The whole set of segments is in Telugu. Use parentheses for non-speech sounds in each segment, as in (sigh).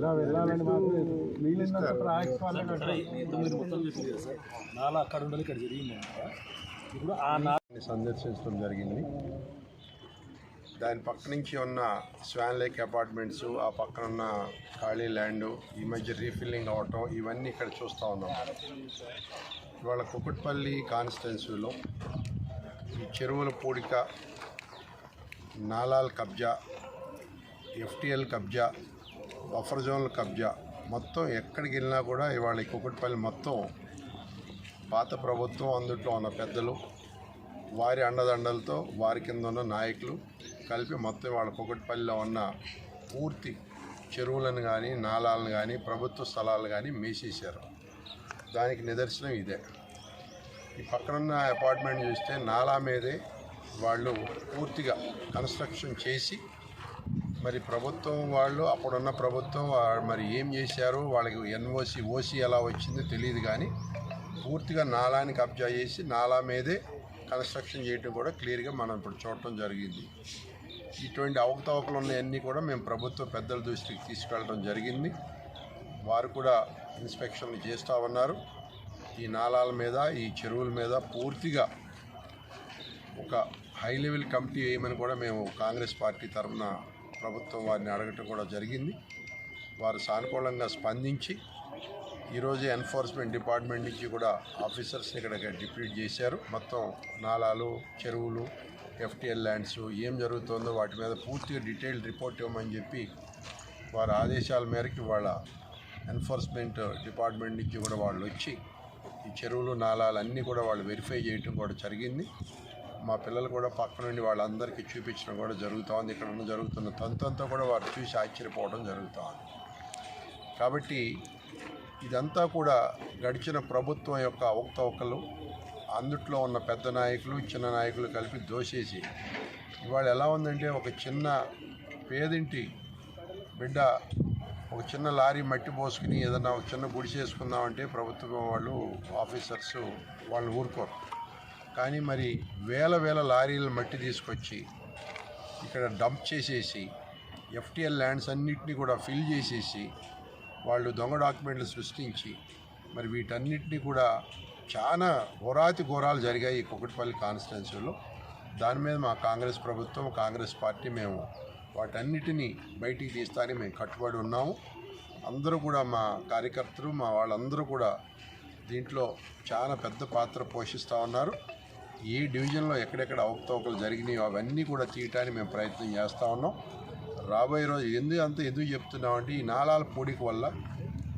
ఇలా వెళ్ళాలని మాత్రం మీరు మొత్తం చూసింది కదా సార్. నాలా అక్కడ ఉండాలి ఇక్కడ జరిగింది? ఇప్పుడు ఆ సందర్శించడం జరిగింది. దాని పక్క నుంచి ఉన్న స్వాన్ లేక్ అపార్ట్మెంట్స్ ఆ పక్కన ఉన్న ఖాళీ ల్యాండ్ ఈ మధ్య రీఫిల్లింగ్ అవటం ఇవన్నీ ఇక్కడ చూస్తూ ఉన్నాం. ఇవాళ కుకుట్పల్లి కాన్స్టిట్యున్సీలో ఈ చెరువుల పూడిక నాలాల్ కబ్జా ఎఫ్టిఎల్ కబ్జా బఫర్ జోన్ల కబ్జా. మొత్తం ఎక్కడికి వెళ్ళినా కూడా ఇవాళ ఈ మొత్తం పాత ప్రభుత్వం అందుట్లో ఉన్న పెద్దలు వారి అండదండలతో వారి కింద ఉన్న నాయకులు కలిపి మొత్తం వాళ్ళ కుక్కటిపల్లిలో ఉన్న పూర్తి చెరువులను కానీ నాలాలను కానీ ప్రభుత్వ స్థలాలు కానీ మేసేశారు. దానికి నిదర్శనం ఇదే. ఈ పక్కనున్న అపార్ట్మెంట్ చూస్తే నాలా మీదే వాళ్ళు పూర్తిగా కన్స్ట్రక్షన్ చేసి మరి ప్రభుత్వం వాళ్ళు అప్పుడున్న ప్రభుత్వం మరి ఏం చేశారు? వాళ్ళకి ఎన్ఓసి ఓసి ఎలా వచ్చిందో తెలియదు కానీ పూర్తిగా నాలాని కబ్జా చేసి నాలా మీదే కన్స్ట్రక్షన్ చేయడం కూడా క్లియర్గా మనం ఇప్పుడు చూడటం జరిగింది. ఇటువంటి అవకతవకలు ఉన్నాయన్నీ కూడా మేము ప్రభుత్వ పెద్దల దృష్టికి తీసుకెళ్ళడం జరిగింది. వారు కూడా ఇన్స్పెక్షన్లు చేస్తూ ఉన్నారు. ఈ నాలాల మీద ఈ చెరువుల మీద పూర్తిగా ఒక హై లెవెల్ కమిటీ వేయమని కూడా మేము కాంగ్రెస్ పార్టీ తరఫున ప్రభుత్వం వారిని అడగటం కూడా జరిగింది. వారు సానుకూలంగా స్పందించి ఈరోజు ఎన్ఫోర్స్మెంట్ డిపార్ట్మెంట్ నుంచి కూడా ఆఫీసర్స్ని ఇక్కడ డిప్యూట్ చేశారు. మొత్తం నాలాలు చెరువులు ఎఫ్టీఎల్ ల్యాండ్స్ ఏం జరుగుతుందో వాటి మీద పూర్తిగా డీటెయిల్డ్ రిపోర్ట్ ఇవ్వమని చెప్పి వారి ఆదేశాల మేరకు వాళ్ళ ఎన్ఫోర్స్మెంట్ డిపార్ట్మెంట్ నుంచి కూడా వాళ్ళు వచ్చి ఈ చెరువులు నాలాలు అన్నీ కూడా వాళ్ళు వెరిఫై చేయటం కూడా జరిగింది. మా పిల్లలు కూడా పక్క నుండి వాళ్ళందరికీ చూపించడం కూడా జరుగుతూ ఉంది. ఇక్కడ ఉన్న జరుగుతున్న తంతంతా కూడా వారు చూసి ఆశ్చర్యపోవడం జరుగుతూ ఉంది. కాబట్టి ఇదంతా కూడా గడిచిన ప్రభుత్వం యొక్క అవకతవకలు అందుట్లో ఉన్న పెద్ద నాయకులు చిన్న నాయకులు కలిపి దోసేసి ఇవాళ ఎలా ఉందంటే ఒక చిన్న పేదింటి బిడ్డ ఒక చిన్న లారీ మట్టి పోసుకుని ఏదన్నా ఒక చిన్న గుడి చేసుకుందామంటే ప్రభుత్వం వాళ్ళు ఆఫీసర్స్ వాళ్ళు ఊరుకోరు. కానీ మరి వేల వేల లారీల మట్టి తీసుకొచ్చి ఇక్కడ డంప్ చేసేసి ఎఫ్టీఎల్ ల్యాండ్స్ అన్నిటిని కూడా ఫిల్ చేసేసి వాళ్ళు దొంగ డాక్యుమెంట్లు సృష్టించి మరి వీటన్నిటినీ కూడా చాలా ఘోరాతి ఘోరాలు జరిగాయి కుకటిపల్లి కాన్స్టిట్యున్సీలో. దాని మీద మా కాంగ్రెస్ ప్రభుత్వం కాంగ్రెస్ పార్టీ మేము వాటన్నిటినీ బయటికి తీస్తానే మేము కట్టుబడి ఉన్నాము. అందరూ కూడా మా కార్యకర్తలు మా వాళ్ళందరూ కూడా దీంట్లో చాలా పెద్ద పాత్ర పోషిస్తూ ఉన్నారు. ఏ డివిజన్లో ఎక్కడెక్కడ అవకతవకలు జరిగినాయో అవన్నీ కూడా తీయటానికి మేము ప్రయత్నం చేస్తూ ఉన్నాం. రాబోయే రోజు ఎందుకు అంత ఎందుకు చెప్తున్నామంటే ఈ నాలాల పొడికి వల్ల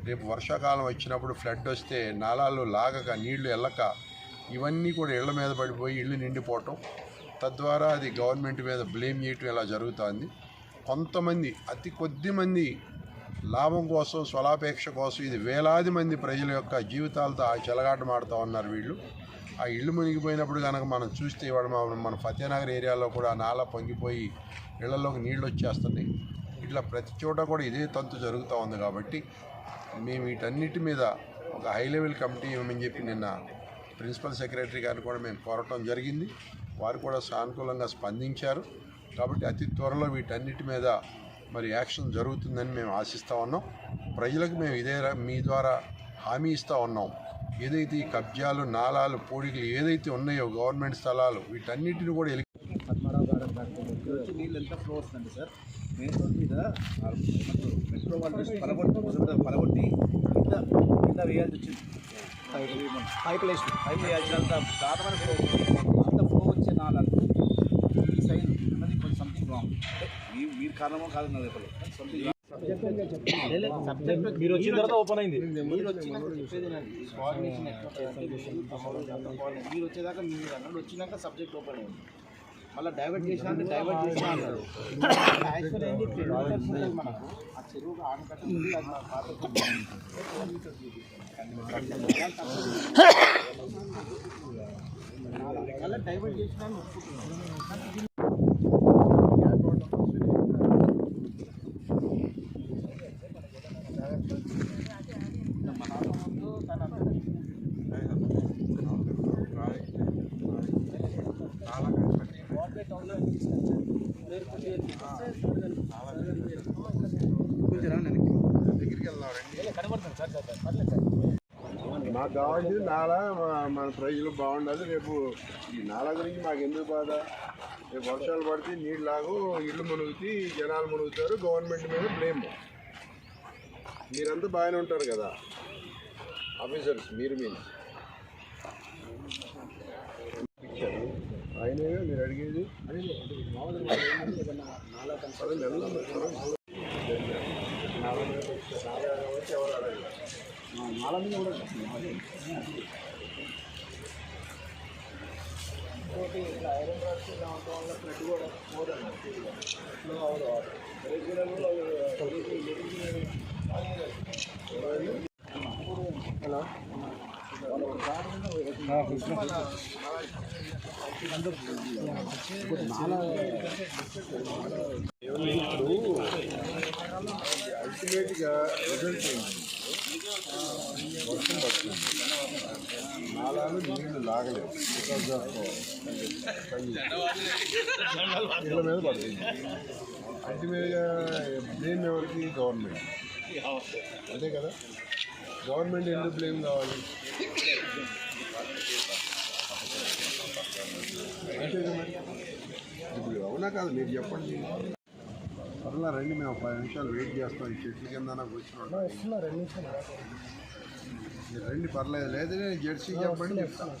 రేపు వర్షాకాలం వచ్చినప్పుడు ఫ్లడ్ వస్తే నాలాలు లాగక నీళ్ళు వెళ్ళక ఇవన్నీ కూడా ఇళ్ళ మీద పడిపోయి ఇళ్ళు నిండిపోవటం. తద్వారా అది గవర్నమెంట్ మీద బ్లేమ్ చేయటం ఇలా జరుగుతుంది. కొంతమంది అతి కొద్ది మంది లాభం కోసం స్వలాపేక్ష కోసం ఇది వేలాది మంది ప్రజల యొక్క జీవితాలతో చెలగాటమాడుతూ ఉన్నారు వీళ్ళు. ఆ ఇల్లు మునిగిపోయినప్పుడు కనుక మనం చూస్తే ఇవాళ మన మన ఫతేనగర్ ఏరియాలో కూడా నాలా పొంగిపోయి ఇళ్ళలోకి నీళ్ళు వచ్చేస్తున్నాయి. ఇట్లా ప్రతి చోట కూడా ఇదే తంతు జరుగుతూ ఉంది కాబట్టి మేము వీటన్నిటి మీద ఒక హై లెవెల్ కమిటీ ఇవ్వమని చెప్పి నిన్న ప్రిన్సిపల్ సెక్రటరీ గారిని కూడా మేము కోరటం జరిగింది. వారు కూడా సానుకూలంగా స్పందించారు. కాబట్టి అతి త్వరలో వీటన్నిటి మీద మరి యాక్షన్ జరుగుతుందని మేము ఆశిస్తూ ఉన్నాం. ప్రజలకు మేము ఇదే మీ ద్వారా హామీ ఇస్తూ ఉన్నాం. ఏదైతే ఈ కబ్జాలు నాలాలు పోడికలు ఏదైతే ఉన్నాయో గవర్నమెంట్ స్థలాలు వీటన్నిటిని కూడా ఎలి పద్మనాభ వచ్చి నీళ్ళు ఎంత ఫ్లో వస్తుందండి సార్. మెయిన్ రోడ్ మీద మెట్రో వాళ్ళు పలగొట్టి పలగొట్టి కింద కింద వేయాల్సి వచ్చింది. వేసి ఫ్లో అంత ఫ్లో వచ్చే నాలకు ఈ సైడ్ అన్నది కొంచెం సంథింగ్ రాంగ్ మీరు కారణమో కాదు నా మీరు వచ్చిన తర్వాత ఓపెన్ అయింది. మీరు వచ్చేదాకా మీరు అన్నాడు వచ్చినాక సబ్జెక్ట్ ఓపెన్ అయింది. మళ్ళీ డైవర్ట్ చేసినా అంటే డైవర్ట్ చేసినా అన్నారు యాక్చువల్ ఏంటి కిలోమీటర్స్ ఉంటుంది మనకు. ఆ చెరువు ఆనకట్ట ఉంది, అది మన పాత (laughs) మళ్ళీ డైవర్ట్ చేసినా ఒప్పుకున్నాను మన ముందు తన కొంచెం రా వెనక్కి. కనబడుతుంది సార్ సార్ పర్లేదు సార్ మాకు కావాల్సింది నాలా మన ప్రజలు బాగుండాలి. రేపు ఈ నాలా గురించి మాకు ఎందుకు బాధ? రేపు వర్షాలు పడితే నీళ్ళు లాగు ఇల్లు మునుగుతి జనాలు మునుగుతారు గవర్నమెంట్ మీద బ్లేమ్ మీరంతా బాగానే ఉంటారు కదా? ఆఫీసర్స్ మీరు ఆయనేగా మీరు అడిగేది? అదే నెలలో ఎవరు అడగలేదు? ఇంకోటి ఇట్లా ఐరన్ రాడ్స్ ఇలా ఉండటం వల్ల ఫ్లడ్ కూడా పోదండి ఫ్లో అవ్వదు హలో అల్టిమేట్గా రిజల్ట్ వర్షం పడుతుంది నాలాలు నీళ్ళు లాగలేవు. బికాస్ ఆఫ్ ఇళ్ళ మీద పడుతుంది. అల్టిమేట్గా బ్లేమ్ ఎవరికి? గవర్నమెంట్. అంతే కదా? గవర్నమెంట్ ఎందుకు బ్లేమ్ కావాలి? అంతేగా మరి? ఇప్పుడు అవునా కాదు మీరు చెప్పండి. పర్లా రండి మేము పది నిమిషాలు వెయిట్ చేస్తాం. ఈ చెట్ల కింద మీరు రండి పర్లేదు. లేదు నేను జెర్సీ చెప్పండి. చెప్తాను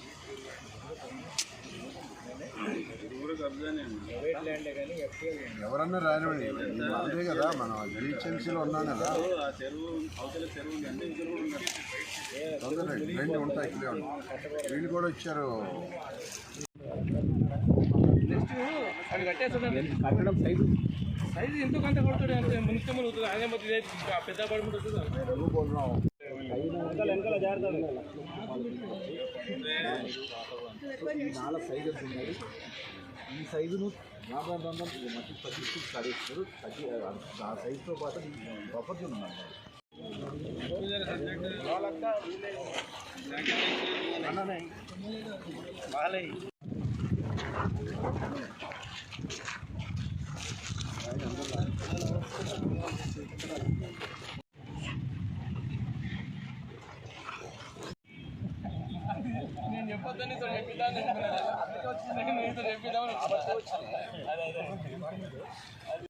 ఎవరన్నా రానివ్వండి. అంతే కదా మనం జిహెచ్ఎంసీలో ఉన్నాం కదా. రండి. రండి ఉంటాయి ఇక్కడే ఉంటాయి వీళ్ళు కూడా వచ్చారు. అది కట్టేస్తుందండి కట్టడం సైజు సైజు ఎందుకు అంత కొడుతుంది అంటే మున్సిపల్ ముందు అదే మొత్తం ఇదే పెద్ద పడిపోతుంది వస్తుంది వెనకాల జాగ్రత్త ఈ నాలుగు సైజెస్ ఉన్నాయి ఈ సైజును రాబోయే రంగం మట్టి తగ్గిస్తూ స్టార్ట్ తగ్గి ఆ సైజుతో పాటు బఫర్ జోన్ ఉందన్నమాట నేను చెప్పొద్దని సార్ చెప్పిద్దాం నేను అదే.